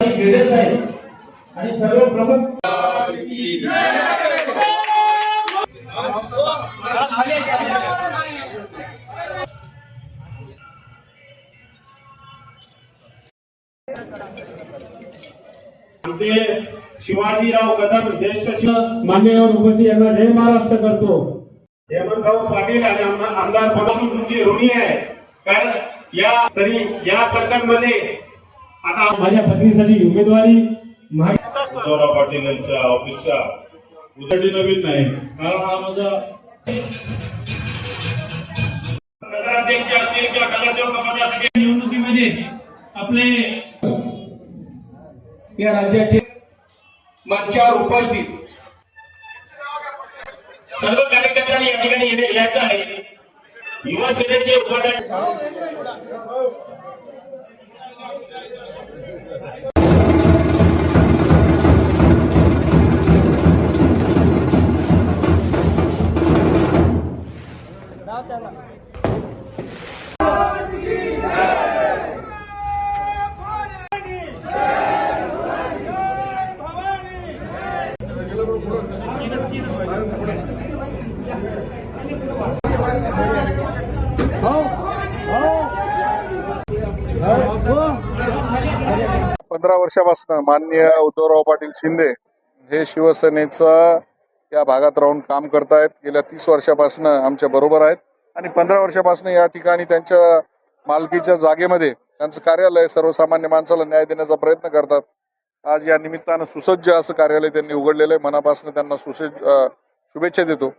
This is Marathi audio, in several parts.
गेलेच आहे आणि सर्व प्रमुख आमचे शिवाजीराव कदम ज्येष्ठ मान्यवर उपस्थित यांना जय महाराष्ट्र करतो. हेमंतभाऊ पाटील आणि आमदार तुमची ऋणी आहे. कारण या तरी या सरकारमध्ये आता माझ्या पत्नीसाठी उमेदवारी उद्धवराव पाटील यांच्या ऑफिसच्या उद्याची नवीन नाही. कारण हा माझा नगराध्यक्ष असतील किंवा नगरसेवक निवडणुकीमध्ये आपले या राज्याचे मंचावर उपस्थित सर्व कार्यकर्त्यांनी या ठिकाणी यायचं आहे. युवा सेनेचे उद्घाटन पंधरा वर्षापासून माननीय उद्धवराव पाटील शिंदे हे शिवसेनेचं या भागात राहून काम करतायत. गेल्या तीस वर्षापासून आमच्या बरोबर आहेत. आणि पंधरा वर्षापासून या ठिकाणी त्यांच्या मालकीच्या जागेमध्ये त्यांचं कार्यालय सर्वसामान्य माणसाला न्याय देण्याचा प्रयत्न करतात. आज या निमित्तानं सुसज्ज असं कार्यालय त्यांनी उघडलेलं आहे. मनापासून त्यांना सुसज्ज शुभेच्छा देतो.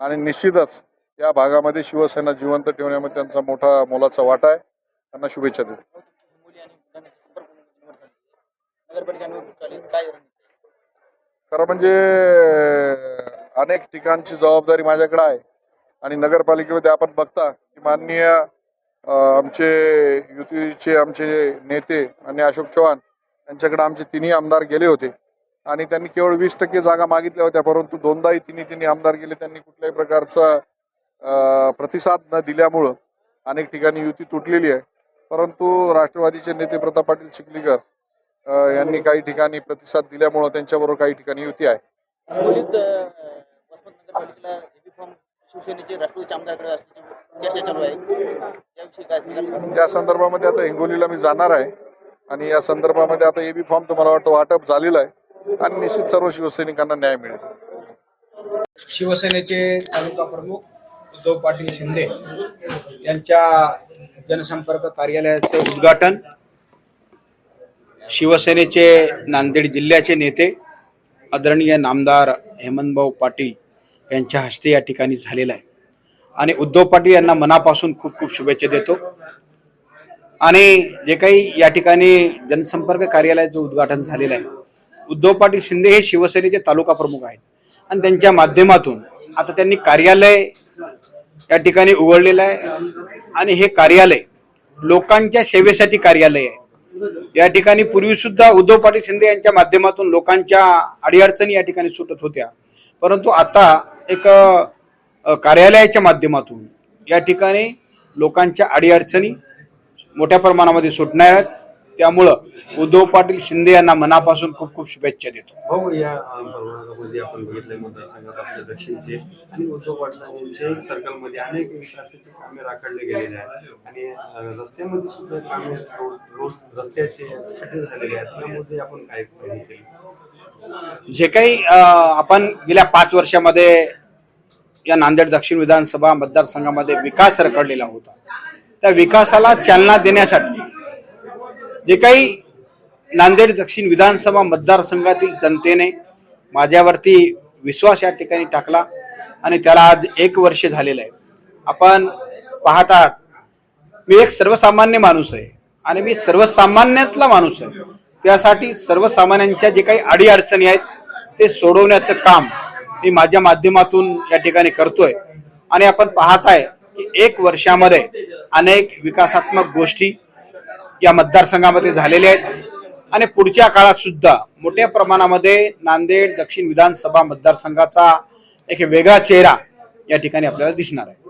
आणि निश्चितच या भागामध्ये शिवसेना जिवंत ठेवण्यामध्ये त्यांचा मोठा मोलाचा वाटा आहे. त्यांना शुभेच्छा देतो. नगरपालिका निवडणूक काय खरं म्हणजे अनेक ठिकाणची जबाबदारी माझ्याकडे आहे. आणि नगरपालिकेमध्ये आपण बघता की माननीय आमचे युतीचे आमचे नेते आणि अशोक चव्हाण यांच्याकडे आमचे तिन्ही आमदार गेले होते. आणि त्यांनी केवळ वीस टक्के जागा मागितल्या होत्या परंतु दोनदाही तिन्ही तिन्ही आमदार गेले. त्यांनी कुठल्याही प्रकारचा प्रतिसाद न दिल्यामुळं अनेक ठिकाणी युती तुटलेली आहे. परंतु राष्ट्रवादीचे नेते प्रताप पाटील चिखलीकर यांनी काही ठिकाणी प्रतिसाद दिल्यामुळं त्यांच्याबरोबर काही ठिकाणी युती आहे. या संदर्भामध्ये आता हिंगोलीला मी जाणार आहे आणि या संदर्भामध्ये आता एबी फॉर्म तुम्हाला वाटतं वाटप झालेलं आहे आणि निश्चित सर्व शिवसैनिकांना न्याय मिळेल. शिवसेनेचे तालुका प्रमुख उद्धव पाटील शिंदे यांच्या जनसंपर्क कार्यालयाचे उद्घाटन शिवसेनेचे नांदेड जिल्ह्याचे नेते आदरणीय नामदार हेमंतभाऊ पाटील यांच्या हस्ते या ठिकाणी झालेला आहे. आणि उद्धव पाटील यांना मनापासून खूप खूप शुभेच्छा देतो. आणि जे काही या ठिकाणी जनसंपर्क कार्यालयाचं उद्घाटन झालेलं आहे. उद्धव पाटील शिंदे हे शिवसेनेचे तालुका प्रमुख आहेत. आणि त्यांच्या माध्यमातून आता त्यांनी कार्यालय या ठिकाणी उघडलेलं आहे. आणि हे कार्यालय लोकांच्या सेवेसाठी कार्यालय आहे. या ठिकाणी पूर्वी सुद्धा उद्धव पाटील शिंदे यांच्या माध्यमातून लोकांच्या अडीअडचणी या ठिकाणी सुटत होत्या. परंतु आता एक कार्यालयाच्या माध्यमातून या ठिकाणी लोकांच्या अडीअडचणी मोठ्या प्रमाणामध्ये सुटणार आहेत. त्यामुळं उद्धव पाटील शिंदे यांना मनापासून खूप खूप शुभेच्छा देतो. भाऊ या प्रभागामध्ये आपण बघितलंय मतदारसंघात आपल्या दक्षिणचे आणि उद्धव सर्कलमध्ये अनेक विकासाचे कामे राखडले गेलेले आहेत. आणि रस्त्यामध्ये सुद्धा कामे रस्त्याचे खड्डे झालेले आहेत. त्यामध्ये आपण काय पाहिजे केली? जे काही आपण गेल्या पाच वर्षामध्ये या नांदेड दक्षिण विधानसभा मतदारसंघामध्ये विकास रखडलेला होता. त्या विकासाला चालना देण्यासाठी जे काही नांदेड दक्षिण विधानसभा मतदारसंघातील जनतेने माझ्यावरती विश्वास या ठिकाणी टाकला आणि त्याला आज एक वर्ष झालेलं आहे. आपण पाहत आहात मी एक सर्वसामान्य माणूस आहे आणि मी सर्वसामान्यातला माणूस आहे. त्यासाठी सर्वसामान्यांच्या जे काही अडीअडचणी आहेत ते सोडवण्याचं काम मी माझ्या माध्यमातून या ठिकाणी करतोय. आणि आपण पाहत आहे की एक वर्षामध्ये अनेक विकासात्मक गोष्टी या मतदारसंघामध्ये झालेले आहेत. आणि पुढच्या काळात सुद्धा मोठ्या प्रमाणामध्ये नांदेड दक्षिण विधानसभा मतदारसंघाचा एक वेगळा चेहरा या ठिकाणी आपल्याला दिसणार आहे.